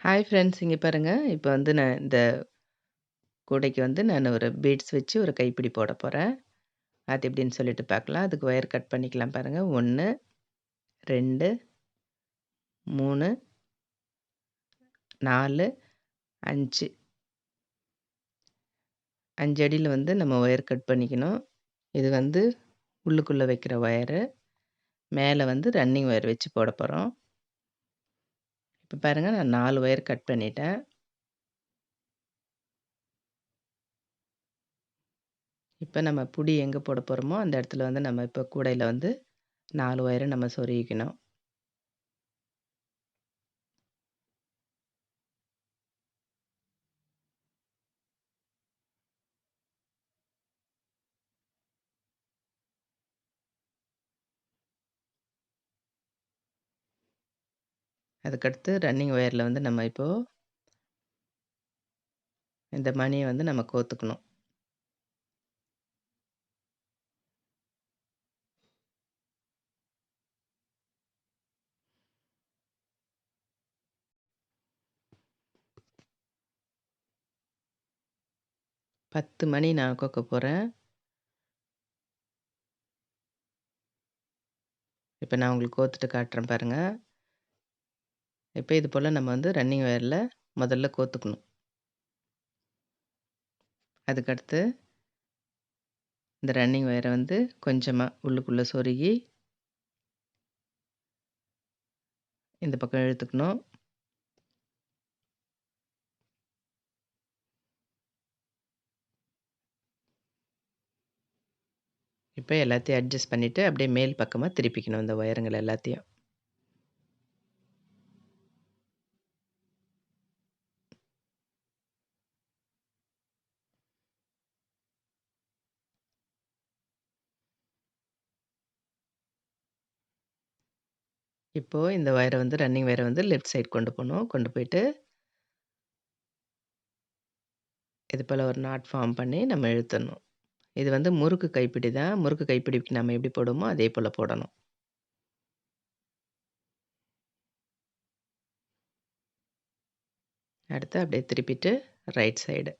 Hi friends இங்கே பாருங்கள் இப்போ வந்து நான் இந்த கூடைக்கு வந்து நான் ஒரு பீட்ஸ் வச்சு ஒரு கைப்பிடி போட போகிறேன் அது எப்படின்னு சொல்லிட்டு பார்க்கலாம். அதுக்கு ஒயர் கட் பண்ணிக்கலாம் பாருங்கள் ஒன்று ரெண்டு மூணு நாலு அஞ்சு அஞ்சு அடியில் வந்து நம்ம ஒயர் கட் பண்ணிக்கணும். இது வந்து உள்ளுக்குள்ளே வைக்கிற ஒயரு. மேலே வந்து ரன்னிங் ஒயர் வச்சு போட போகிறோம் இப்போ பாருங்கள் நான் நாலு ஒயர் கட் பண்ணிட்டேன். இப்போ நம்ம புடி எங்கே போட போகிறோமோ அந்த இடத்துல வந்து நம்ம இப்போ கூடையில் வந்து நாலு ஒயரை நம்ம சொருகிக்கணும். அதுக்கடுத்து ரன்னிங் ஒயரில் வந்து நம்ம இப்போது இந்த மணியை வந்து நம்ம கோத்துக்கணும். பத்து மணி நான் கோக்க போகிறேன் இப்போ நான் உங்களுக்கு கோத்துட்டு காட்டுறேன் பாருங்கள் இப்போ இது போல் நம்ம வந்து ரன்னிங் ஒயரில் முதல்ல கோத்துக்கணும். அதுக்கடுத்து இந்த ரன்னிங் ஒயரை வந்து கொஞ்சமாக உள்ளுக்குள்ளே சொருகி இந்த பக்கம் இழுத்துக்கணும். இப்போ எல்லாத்தையும் அட்ஜஸ்ட் பண்ணிவிட்டு அப்படியே மேல் பக்கமாக திருப்பிக்கணும் இந்த ஒயருங்கள் எல்லாத்தையும். இப்போ இந்த ஒயர வந்து ரன்னிங் வயரை வந்து லெஃப்ட் சைட் கொண்டு போணும். கொண்டு போயிட்டு இது போல ஒரு நாட் ஃபார்ம் பண்ணி நம்ம இழுத்துடணும். இது வந்து முறுக்கு கைப்பிடி தான். முறுக்கு கைப்பிடிக்கு நம்ம எப்படி போடுவோமோ, அதே போல போடணும். அடுத்து அப்படியே திருப்பிட்டு ரைட் சைடு.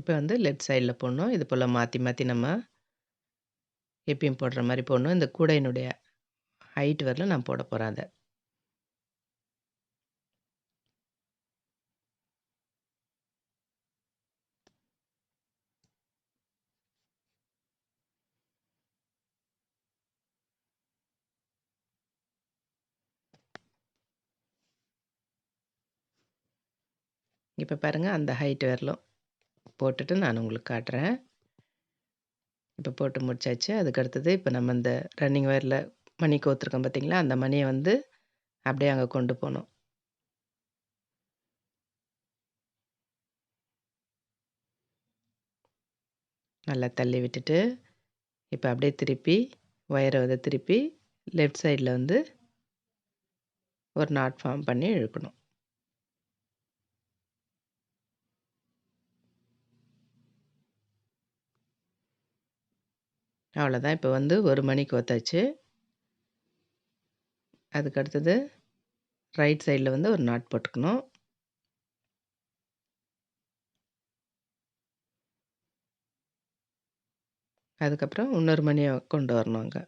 இப்போ வந்து லெஃப்ட் சைடில் போடணும். இது போல் மாற்றி மாற்றி நம்ம எப்பயும் போடுற மாதிரி போடணும். இந்த கூடையினுடைய ஹைட் வரலும் நான் போட போகிறேன் அதை இப்போ பாருங்க அந்த ஹைட் வரலும் போட்டுட்டு நான் உங்களுக்கு காட்டுறேன். இப்போ போட்டு முடிச்சாச்சு. அதுக்கு அடுத்தது நம்ம இந்த ரன்னிங் ஒயரில் மணி கோத்துருக்கோம் பார்த்தீங்களா? அந்த மணியை வந்து அப்படியே அங்கே கொண்டு போகணும் நல்லா தள்ளி விட்டுட்டு, இப்போ அப்படியே திருப்பி ஒயரை வந்து திருப்பி லெஃப்ட் சைடில் வந்து ஒரு நாட் ஃபார்ம் பண்ணி இழுக்கணும். அவ்வளோதான். இப்போ வந்து ஒரு மணிக்கு ஒத்தாச்சு அதுக்கடுத்தது ரைட் சைடில் வந்து ஒரு நாட் போட்டுக்கணும். அதுக்கப்புறம் இன்னொரு மணியை கொண்டு வரணும் அங்கே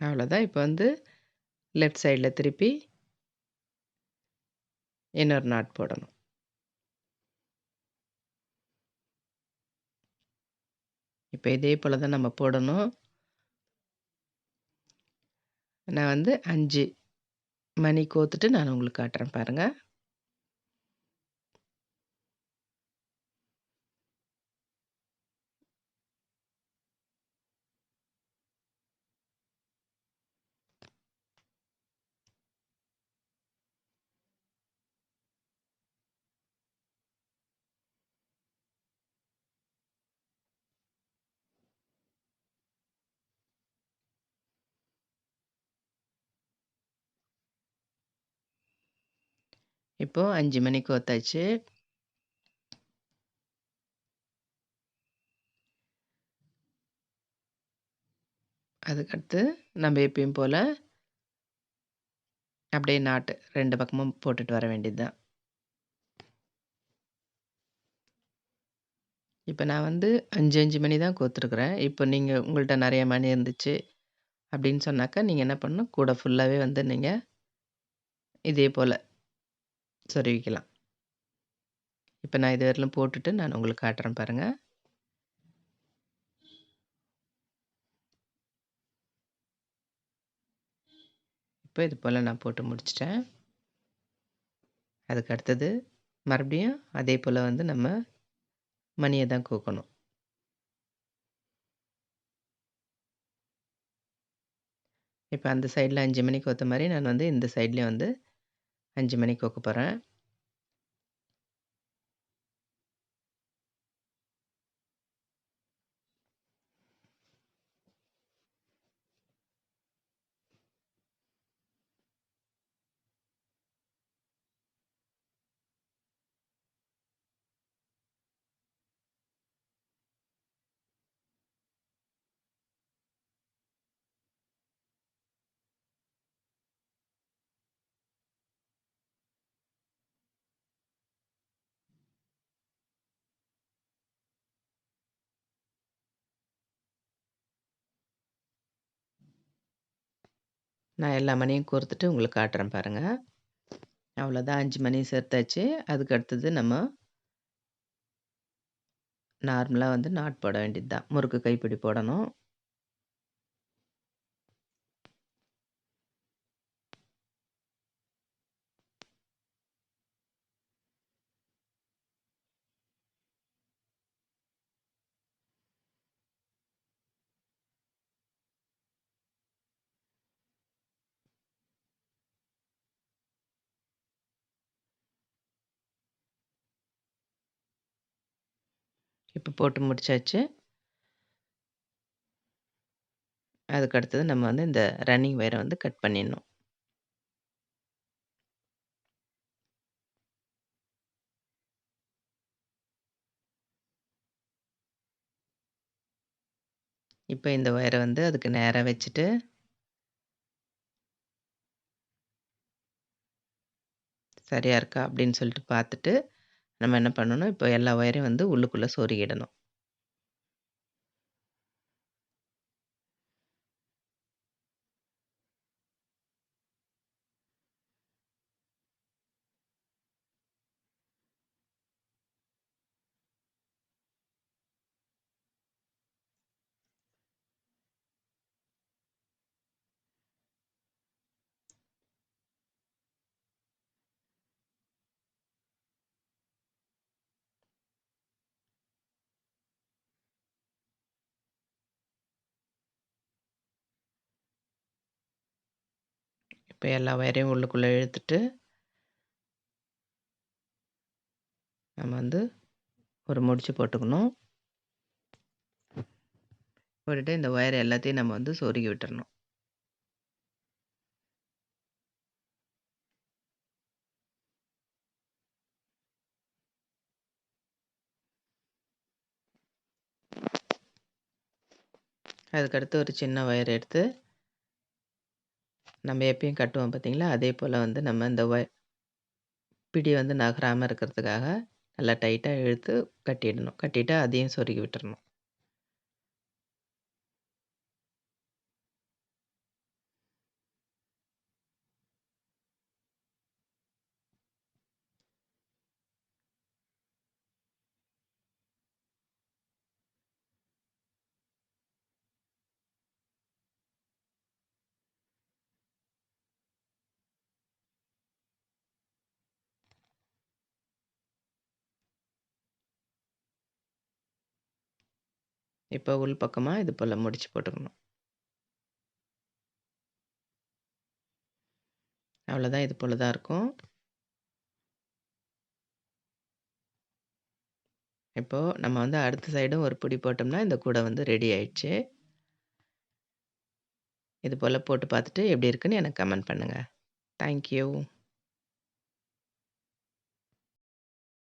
அவ்வளோதான். இப்போ வந்து லெஃப்ட் சைடில் திருப்பி இன்னொரு நாட் போடணும். இப்போ இதே போல் தான் நம்ம போடணும். நான் வந்து அஞ்சு மணி கோத்துட்டு நான் உங்களுக்கு காட்டுறேன் பாருங்கள் இப்போ 5 மணி ஒத்தாச்சு. அதுக்கடுத்து நம்ம எப்பயும் போல அப்படியே நாட்டு 2 பக்கமும் போட்டுட்டு வர வேண்டியது தான். இப்போ நான் வந்து 5, 5 மணி தான் கோர்த்துருக்குறேன் இப்போ நீங்க உங்கள்ட்ட நெறைய மணி இருந்துச்சு அப்படின்னு சொன்னாக்கா, நீங்க என்ன பண்ணணும், கூட ஃபுல்லாவே வந்து நீங்க இதே போல சொருவிக்கலாம். இப்போ நான் இதுவரையிலும் போட்டுட்டு நான் உங்களுக்கு காட்டுறேன் பாருங்கள் இப்போ இது போல் நான் போட்டு முடிச்சிட்டேன் அதுக்கு அடுத்தது மறுபடியும் அதே போல் வந்து நம்ம மணியை தான் கோக்கணும். இப்போ அந்த சைடில் அஞ்சு மணிக்கு ஒத்த மாதிரி நான் வந்து இந்த சைட்லேயும் வந்து அஞ்சு மணிக்கு வைக்க போகிறேன் நான் எல்லா மணியும் கோர்த்துட்டு உங்களுக்கு காட்டுறேன் பாருங்க. அவ்வளோதான் அஞ்சு மணி சேர்த்தாச்சு. அதுக்கு அடுத்தது நம்ம நார்மலாக வந்து நாட் போட வேண்டியது தான். முறுக்கு கைப்பிடி போடணும். இப்போ போட்டு முடிச்சாச்சு. அதுக்கு அடுத்தது நம்ம வந்து இந்த ரன்னிங் வயரை வந்து கட் பண்ணிடணும். இப்போ இந்த ஒயரை வந்து அதுக்கு நேராக வச்சுட்டு சரியாக இருக்கா அப்படின்னு சொல்லிட்டு பார்த்துட்டு, நம்ம என்ன பண்ணணும், இப்போ எல்லா ஒயரையும் வந்து உள்ளுக்குள்ளே சொருகிடணும். இப்போ எல்லா ஒயரையும் உள்ளுக்குள்ளே இழுத்துட்டு நம்ம வந்து ஒரு முடிச்சு போட்டுக்கணும். போட்டுட்டு இந்த ஒயர் எல்லாத்தையும் நம்ம வந்து சொருகி விட்டுறணும். அதுக்கடுத்து ஒரு சின்ன ஒயர் எடுத்து நம்ம எப்பயும் கட்டுவோம் பார்த்தீங்களா, அதே போல வந்து நம்ம இந்த ஒய பிடி வந்து நகராம இருக்கிறதுக்காக நல்லா டைட்டா இழுத்து கட்டிடணும். கட்டிட்டு அதையும் சொருகி விட்டுறணும். இப்போ உள் பக்கமாக இது போல் முடிச்சு போட்டுக்கணும். அவ்வளோதான் இது போல் தான் இருக்கும். இப்போது நம்ம வந்து அடுத்த சைடும் ஒரு பிடி போட்டோம்னா, இந்த கூடை வந்து ரெடி ஆயிடுச்சு. இது போல் போட்டு பார்த்துட்டு எப்படி இருக்குன்னு எனக்கு கமெண்ட் பண்ணுங்கள் தேங்க் யூ.